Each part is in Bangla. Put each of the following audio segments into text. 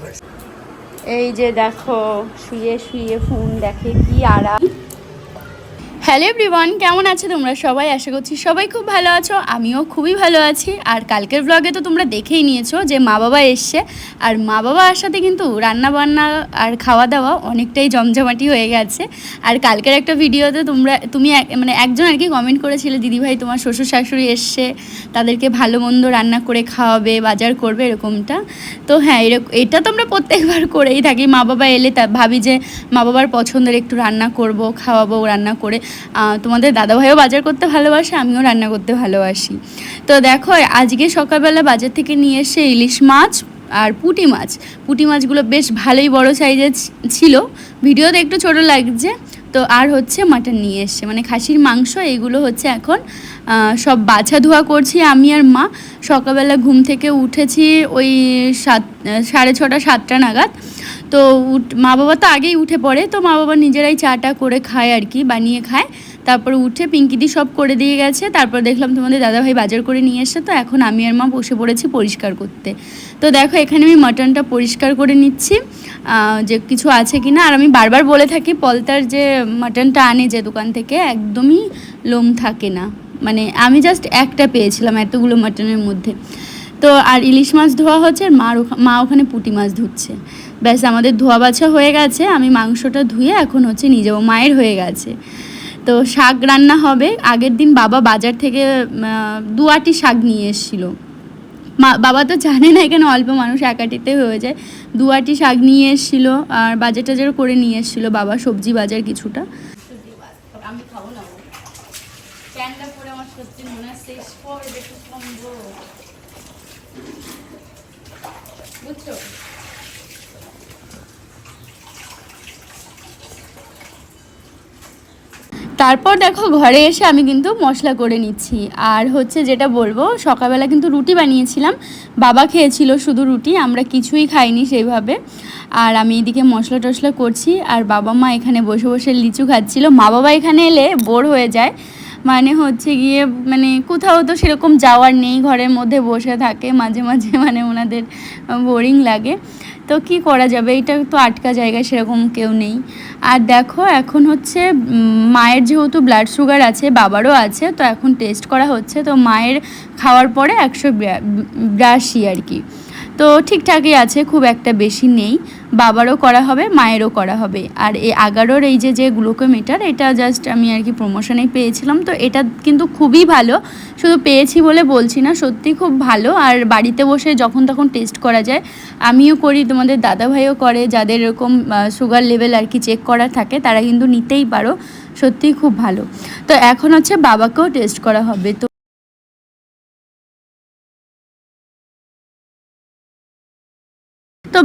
পড়েছে। এই যে দেখো শুয়ে শুয়ে ফোন দেখে কি আরাম হ্যালো এভরিওয়ান কেমন আছো তোমরা সবাই? আশা করছি সবাই খুব ভালো আছো। আমিও খুবই ভালো আছি। আর কালকের ব্লগে তো তোমরা দেখেই নিয়েছো যে মা বাবা এসছে। আর মা বাবা আসাতে কিন্তু রান্না বান্না আর খাওয়া দাওয়া অনেকটাই জমজমাটি হয়ে গেছে। আর কালকের একটা ভিডিওতে তোমরা, তুমি মানে একজন আর কি কমেন্ট করেছিলে, দিদিভাই, তোমার শ্বশুর শাশুড়ি এসছে, তাদেরকে ভালো মন্দ রান্না করে খাওয়াবে, বাজার করবে, এরকমটা। তো হ্যাঁ এরকম এটা তো আমরা প্রত্যেকবার করেই থাকি। মা বাবা এলে তা, ভাবি যে মা বাবার পছন্দের একটু রান্না করব, খাওয়াবো, রান্না করে। তোমাদের দাদাভাইও বাজার করতে ভালোবাসে, আমিও রান্না করতে ভালোবাসি। তো দেখো, আজকে সকালবেলা বাজার থেকে নিয়ে এসে ইলিশ মাছ আর পুঁটি মাছ। পুঁটি মাছগুলো বেশ ভালোই বড় সাইজের ছিল। ভিডিওতে একটু ছোট লাগছে। তো আর হচ্ছে মাটন নিয়ে এসছে। মানে খাসির মাংস, এগুলো হচ্ছে এখন সব বাছা ধোয়া করছি আমি আর মা। সকালবেলা ঘুম থেকে উঠেছি ওই সাত, সাড়ে ছটা, সাতটা নাগাদ। তো মা বাবা তো আগেই উঠে পড়ে, তো মা বাবা নিজেরাই চাটা করে খায় আর কি, বানিয়ে খায়। তারপর উঠে পিঙ্কিদি সব করে দিয়ে গেছে, তারপর দেখলাম তোমাদের দাদাভাই বাজার করে নিয়ে এসছে, তো এখন আমি আর মা বসে পড়েছি পরিষ্কার করতে। তো দেখো, এখানে আমি মাটনটা পরিষ্কার করে নিচ্ছি। যে কিছু আছে কি না আর আমি বারবার বলে থাকি, পলতার যে মাটনটা আনে যে দোকান থেকে, একদমই লোম থাকে না। মানে আমি জাস্ট একটা পেয়েছিলাম এতগুলো মাটনের মধ্যে। তো আর ইলিশ মাছ ধোয়া হচ্ছে আর মার মা ওখানে পুঁটি মাছ ধুচ্ছে। ব্যাস আমাদের ধোয়া বাছা হয়ে গেছে, আমি মাংসটা ধুয়ে এখন হচ্ছে নিয়ে যাব মায়ের হয়ে গেছে। তো শাক রান্না হবে, আগের দিন বাবা বাজার থেকে দু আটি শাক নিয়ে এসেছিল। মা, বাবা তো জানে না এখানে অল্প মানুষ একাটিতে হয়ে যায়। দু আটি শাক নিয়ে এসেছিল আর বাজার টাজার করে নিয়ে এসেছিল বাবা সবজি বাজার কিছুটা। আমি খাব না প্যান্টটা পরে আমার সত্যি মনে হচ্ছে পরে একটু কমবো বুঝছ? তারপর দেখো ঘরে এসে আমি কিন্তু মশলা করে নিচ্ছি। আর হচ্ছে যেটা বলব, সকালবেলা কিন্তু রুটি বানিয়েছিলাম। বাবা খেয়েছিল শুধু রুটি, আমরা কিছুই খাইনি সেইভাবে আর আমি এদিকে মশলা টশলা করছি, আর বাবা মা এখানে বসে বসে লিচু খাচ্ছিল। মা বাবা এখানে এলে বোর হয়ে যায়। মানে হচ্ছে গিয়ে মানে কোথাও তো সেরকম যাওয়ার নেই, ঘরের মধ্যে বসে থাকে, মাঝে মাঝে মানে ওনাদের বোরিং লাগে। তো কি করা যাবে? এটা তো আটকা জায়গায় সেরকম কেউ নেই। আর দেখো, এখন হচ্ছে মায়ের যেহেতু ব্লাড সুগার আছে, বাবারও আছে, তো এখন টেস্ট করা হচ্ছে। তো মায়ের খাওয়ার পরে একশো বিরাশি আর কি। তো ঠিকঠাকই আছে, খুব একটা বেশি নেই। বাবারও করা হবে, মায়েরও করা হবে। আর এই আগারোর এই যে যে গ্লুকোমিটার, এটা জাস্ট আমি আর কি প্রমোশনেই পেয়েছিলাম। তো এটা কিন্তু খুবই ভালো। শুধু পেয়েছি বলে বলছি না, সত্যি খুব ভালো। আর বাড়িতে বসে যখন তখন টেস্ট করা যায়। আমিও করি, তোমাদের দাদাভাইও করে। যাদের এরকম সুগার লেভেল আর কি চেক করা থাকে, তারা কিন্তু নিতেই পারো। সত্যিই খুব ভালো। তো এখন হচ্ছে বাবাকেও টেস্ট করা হবে। তো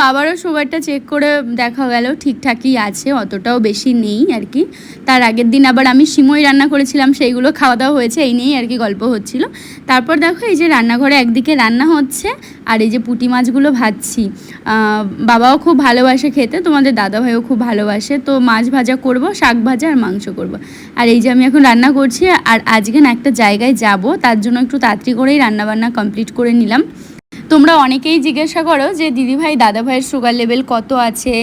বাবারও সুগারটা চেক করে দেখা গেল ঠিকঠাকই আছে, অতটাও বেশি নেই আর কি। তার আগের দিন আবার আমি সিমই রান্না করেছিলাম, সেইগুলো খাওয়া দাওয়া হয়েছে, এই নিয়েই আর কি গল্প হচ্ছিল। তারপর দেখো এই যে রান্নাঘরে একদিকে রান্না হচ্ছে, আর এই যে পুঁটি মাছগুলো ভাজছি। বাবাও খুব ভালোবাসে খেতে, তোমাদের দাদাভাইও খুব ভালোবাসে, তো মাছ ভাজা করব, শাক ভাজা আর মাংস করব। আর এই যে আমি এখন রান্না করছি, আর আজকে না একটা জায়গায় যাব, তার জন্য একটু তাড়াতাড়ি করেই রান্নাবান্না কমপ্লিট করে নিলাম। তোমরা অনেকেই জিজ্ঞাসা করো যে, দিদিভাই, দাদাভাইয়ের সুগার লেভেল কত আছে?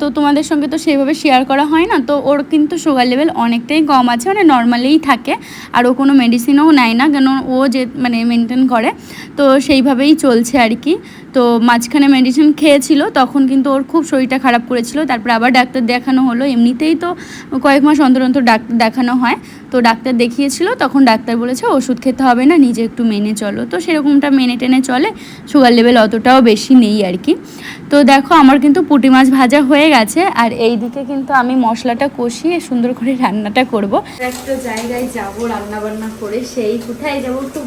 তো তোমাদের সঙ্গে তো সেইভাবে শেয়ার করা হয় না। তো ওর কিন্তু সুগার লেভেল অনেকটাই কম আছে মানে নর্মালেই থাকে। আর ও কোনো মেডিসিনও নেয় না, কেন ও যে মানে মেনটেন করে, তো সেইভাবেই চলছে আর কি। তো মাঝখানে মেডিসিন খেয়েছিল, তখন কিন্তু ওর খুব শরীরটা খারাপ করেছিল। তারপর আবার ডাক্তার দেখানো হলো। এমনিতেই তো কয়েক মাস অন্তর অন্তর ডাক্তার দেখানো হয়। তো ডাক্তার দেখিয়েছিল, তখন ডাক্তার বলেছে, ওষুধ খেতে হবে না, নিজে একটু মেনে চলো। তো সেরকমটা মেনে টেনে চলে। সুগার লেভেল অতটাও বেশি নেই আর কি। তো দেখো, আমার কিন্তু পুঁটি মাছ ভাজা হয়ে গেছে। আর এই দিকে কিন্তু আমি মশলাটা কষিয়ে সুন্দর করে রান্নাটা করব। একটা জায়গায় যাব রান্না বান্না করে, সেই কোথায় যাব? খুব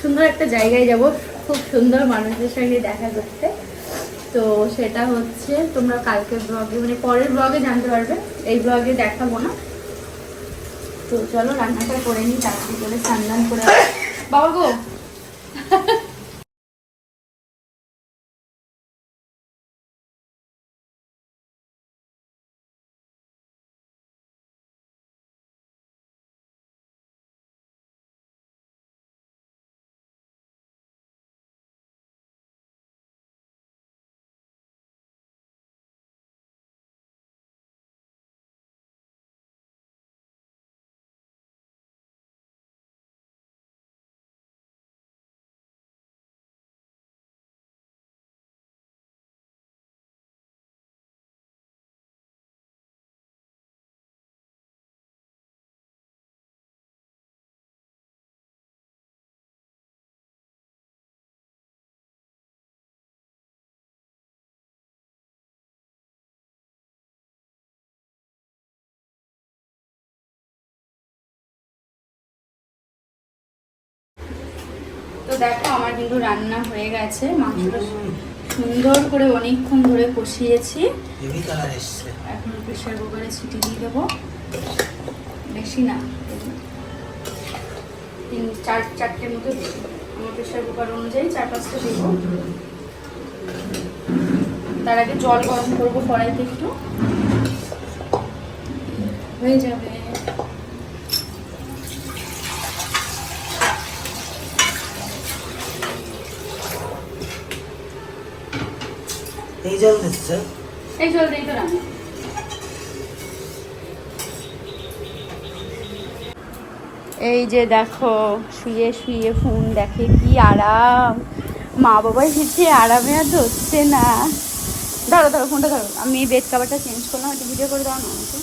সুন্দর একটা জায়গায় যাব। খুব সুন্দর মানুষদের সঙ্গে দেখা করতে। তো সেটা হচ্ছে তোমরা কালকে ব্লগে মানে পরের ব্লগে জানতে পারবে। এই ব্লগে দেখাবো না। তো চলো রান্নাটা করে নিই, তারপরে করে স্নান করে বাবা গো! তো দেখো আমার কিন্তু রান্না হয়ে গেছে। মাংসটা সুন্দর করে অনেকক্ষণ ধরে কষিয়েছি। এখন প্রেশার কুকারে ছিটি দিয়ে দেবো। বেশি না। তিন চার চারটের মতো আমার প্রেশার কুকার অনুযায়ী চার পাঁচটা দেবো। তার আগে জল গরম করব কড়াইতে একটু। হয়ে যাবে। এই জল দিচ্ছে এই জল দিয়ে তো রান্না। এই যে দেখো শুয়ে শুয়ে ফোন দেখে কি আরাম। মা বাবা এসেছে আরামে আর ধরছে না। ধরো ধরো ফোনটা ধরো। আমি বেড কাভারটা চেঞ্জ করলাম একটু ভিডিও করে দাও না আমাকে।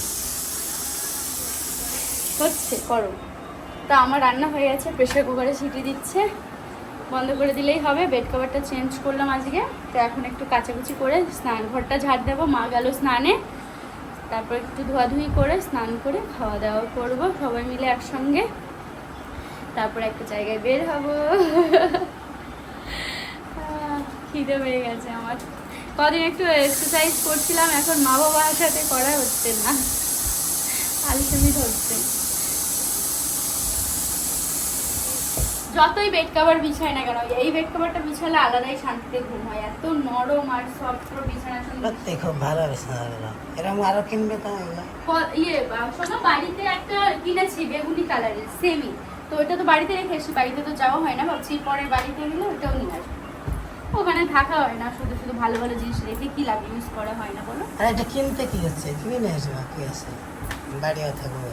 হচ্ছে করো। তা আমার রান্না হয়ে গেছে প্রেশার কুকারে সিটি দিচ্ছে। বন্ধ করে দিলেই হবে। বেড কভারটা চেঞ্জ করলাম আজকে। তো এখন একটু কাচাকুচি করে স্নান ঘরটা ঝাড় দেবো। মা গেল স্নানে। তারপর একটু ধোয়াধুয়ি করে স্নান করে খাওয়া দাওয়া করব। সবাই মিলে একসঙ্গে। তারপর একটা জায়গায় বের হব। খিদে পেয়ে গেছে আমার। কদিন একটু এক্সারসাইজ করছিলাম। এখন মা বাবার সাথে করা হচ্ছে না। আলসেমি ধরছে। যতই বেড কভার বিছায় না কেন এই বেড কভারটা বিছালে আলাদাই শান্তিতে ঘুম হয়। এত নরম আর সফট পুরো বিছানা সত্যি খুব ভালো বিছানা এরকম আরও কিনবে তো ইয়ে শোনো বাড়িতে একটা কিনেছি বেগুনি কালারের সেমি তো ওটা তো বাড়িতে রেখে এসেছি বাড়িতে তো যাওয়া হয় না ভাবছি পরে বাড়িতে গেলে ওটাও নিয়ে আসব। ওখানে থাকা হয় না শুধু শুধু ভালো ভালো জিনিস রেখে কি লাভ ইউজ করা হয় না বলো? আর এটা কিনতে কি হচ্ছে? কিনে নিয়ে আসবে কি আছে। বাড়িও থাকবে।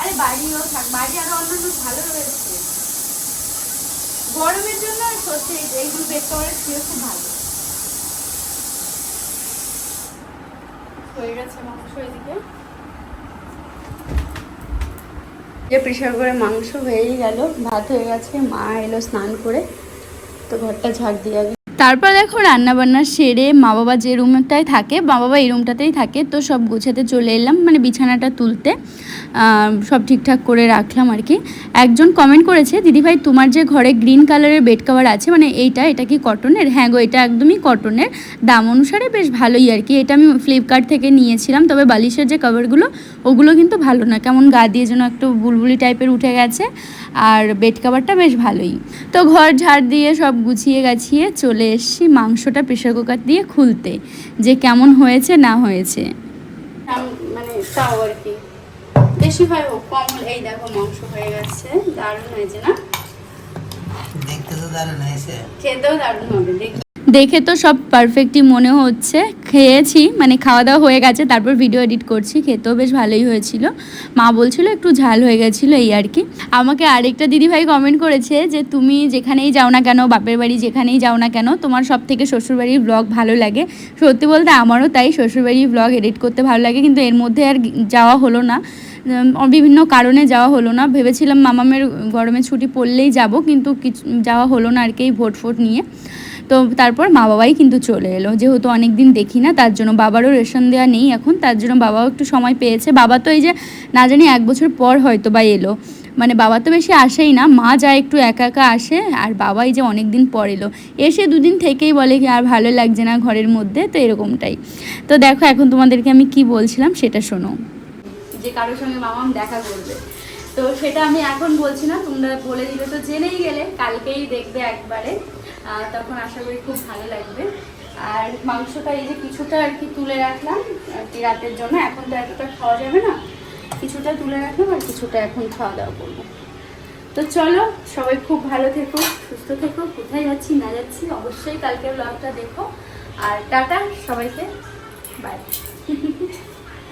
আরে বাড়িও থাক বাড়ি আরও অন্যান্য ভালো রয়েছে। গরমের জন্য সত্যি এইগুলো বেক করার ছিল খুব ভালো। হয়ে গেছে যে প্রেশার করে মাংস হয়েই গেল, ভাত হয়ে গেছে, মা এলো স্নান করে, তো ঘরটা ঝাঁক দিয়ে তারপর দেখো রান্না বান্না সেরে মা বাবা যে রুমটায় থাকে মা বাবা এই রুমটাতেই থাকে, তো সব গুছাতে চলে এলাম মানে বিছানাটা তুলতে সব ঠিকঠাক করে রাখলাম আর কি। একজন কমেন্ট করেছে দিদিভাই তোমার যে ঘরে গ্রিন কালারের বেড কভার আছে মানে এইটা, এটা কি কটনের হ্যাঁ গো, এটা একদমই কটনের দাম অনুসারে বেশ ভালোই আর কি। এটা আমি ফ্লিপকার্ট থেকে নিয়েছিলাম, তবে বালিশের যে কভারগুলো ওগুলো কিন্তু ভালো না। কেমন গা দিয়ে যেন একটু বুলবুলি টাইপের উঠে গেছে, আর বেড কভারটা বেশ ভালোই। তো ঘর ঝাড় দিয়ে সব গুছিয়ে গাছিয়ে চলে এসেছি মাংসটা প্রেশার কুকার দিয়ে খুলতে যে কেমন হয়েছে না হয়েছে। মানে তাও আর কি। বেশি হয় হোক কম এই দেখো মাংস হয়ে গেছে দারুণ হয়েছে না? দেখতে তো দারুণ হয়েছে। খেতেও দারুণ হবে দেখি দেখে তো সব পারফেক্টই মনে হচ্ছে। খেয়েছি মানে খাওয়া দাওয়া হয়ে গেছে, তারপর ভিডিও এডিট করছি, খেতেও বেশ ভালোই হয়েছিল। মা বলছিল একটু ঝাল হয়ে গেছিল এই আর কি। আমাকে আরেকটা দিদিভাই কমেন্ট করেছে যে, তুমি যেখানেই যাও না কেন, বাপের বাড়ি যেখানেই যাও না কেন, তোমার সব থেকে শ্বশুরবাড়ির ব্লগ ভালো লাগে। সত্যি বলতে আমারও তাই শ্বশুরবাড়ির ব্লগ এডিট করতে ভালো লাগে, কিন্তু এর মধ্যে আর যাওয়া হলো না। বিভিন্ন কারণে যাওয়া হলো না। ভেবেছিলাম মামামের গরমে ছুটি পড়লেই যাব, কিন্তু কিছু, যাওয়া হলো না আর কি ভোট ফোট নিয়ে। তো তারপর মা বাবাই কিন্তু চলে এলো। যেহেতু অনেক দিন দেখি না, তার জন্য বাবারও রেশন দেওয়া নেই এখন, তার জন্য বাবাও একটু সময় পেয়েছে। বাবা তো এই যে, না জানি এক বছর পর হয়তো বা এলো। মানে বাবা তো বেশি আসেই না, মা যায় একটু একা একা আসে, আর বাবাই যে অনেক দিন পর এলো। এসে দুদিন থেকেই বলে কি, আর ভালো লাগছে না ঘরের মধ্যে? তো এরকমটাই। তো দেখো এখন তোমাদেরকে আমি কি বলছিলাম সেটা শোনো। যে কারোর সঙ্গে মামাম দেখা করবে। তো সেটা আমি এখন বলছি না, তোমরা বলে দিলে তো জেনেই গেলে, কালকেই দেখবে একবারে। তখন আশা করি খুব ভালো লাগবে। আর মাংসটা এই যে কিছুটা আর কি তুলে রাখলাম, আর কি রাতের জন্য, এখন তো এতটা খাওয়া যাবে না। কিছুটা তুলে রাখলাম আর কিছুটা এখন খাওয়া দাওয়া করব। তো চলো, সবাই খুব ভালো থেকো, সুস্থ থেকো। কোথায় যাচ্ছি, না যাচ্ছি, অবশ্যই কালকে ব্লগটা দেখো। আর টাটা সবাইকে বাই